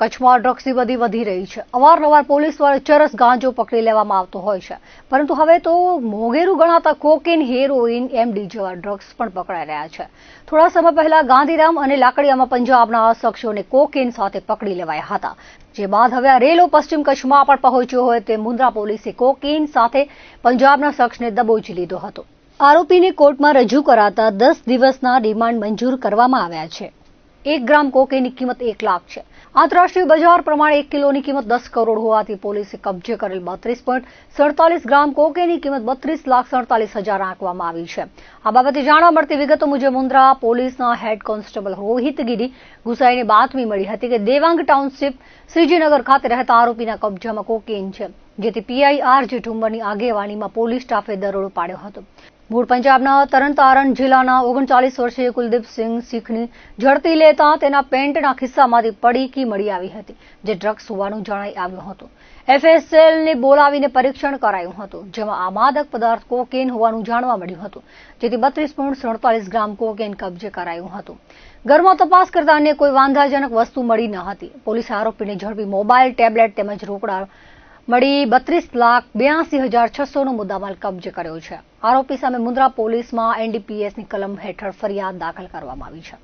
કચ્છમાં ડ્રગ્સની બધી વધી રહી છે. અવારનવાર પોલીસ દ્વારા ચરસ ગાંજો પકડી લેવામાં આવતો હોય છે. પરંતુ હવે તો મોંઘેરું ગણાતા કોકેન હેરોઇન એમડી જેવા ડ્રગ્સ પણ પકડાઈ રહ્યા છે. થોડા સમય પહેલા ગાંધીધામ અને લાકડીયામાં પંજાબના શખ્સોને કોકેન સાથે પકડી લેવાયા હતા. જે બાદ હવે આ રેલો પશ્ચિમ કચ્છમાં પણ પહોંચ્યો હોય તે મુન્દ્રા પોલીસે કોકેન સાથે પંજાબના શખ્સને દબોચી લીધો હતો. આરોપીને કોર્ટમાં રજૂ કરાતા દસ દિવસના રિમાન્ડ મંજૂર કરવામાં આવ્યા છે. એક ગ્રામ કોકેની કિંમત એક લાખ છે. આંતરરાષ્ટ્રીય બજાર પ્રમાણે એક કિલોની કિંમત દસ કરોડ હોવાથી પોલીસે કબજે કરેલ બત્રીસ પોઈન્ટ સડતાલીસ ગ્રામ કોકેની કિંમત બત્રીસ લાખ સડતાલીસ હજાર આંકવામાં આવી છે. આ બાબતે જાણવા મળતી વિગતો મુજબ મુન્દ્રા પોલીસના હેડ કોન્સ્ટેબલ રોહિત ગીરી ગુસાઈને બાતમી મળી હતી કે દેવાંગ ટાઉનશીપ શ્રીજીનગર ખાતે રહેતા આરોપીના કબજામાં કોકેન છે, જેથી પીઆઈ આર જે ઠુંબરની આગેવાનીમાં પોલીસ સ્ટાફે દરોડો પાડ્યો હતો. મૂળ પંજાબના તરણતારણ જિલ્લાના ઓગણચાલીસ વર્ષીય કુલદીપસિંહ શીખની ઝડપી લેતા તેના પેન્ટના ખિસ્સામાંથી પડીકી મળી આવી હતી, જે ડ્રગ્સ હોવાનું જણાઈ આવ્યું હતું. એફએસએલને બોલાવીને પરીક્ષણ કરાયું હતું, જેમાં આ માદક પદાર્થ કોકેન હોવાનું જાણવા મળ્યું હતું, જેથી બત્રીસ પોઈન્ટ સડતાલીસ ગ્રામ કોકેન કબજે કરાયું હતું. ઘરમાં તપાસ કરતા અન્ય કોઈ વાંધાજનક વસ્તુ મળી ન હતી. પોલીસે આરોપીને ઝડપી મોબાઈલ, ટેબ્લેટ તેમજ રોકડા મળી બત્રીસ લાખ બ્યાસી હજાર છસોનો મુદ્દામાલ કબજે કર્યો છે. આરોપી સામે મુન્દ્રા પોલીસમાં એનડીપીએસની કલમ હેઠળ ફરિયાદ દાખલ કરવામાં આવી છે.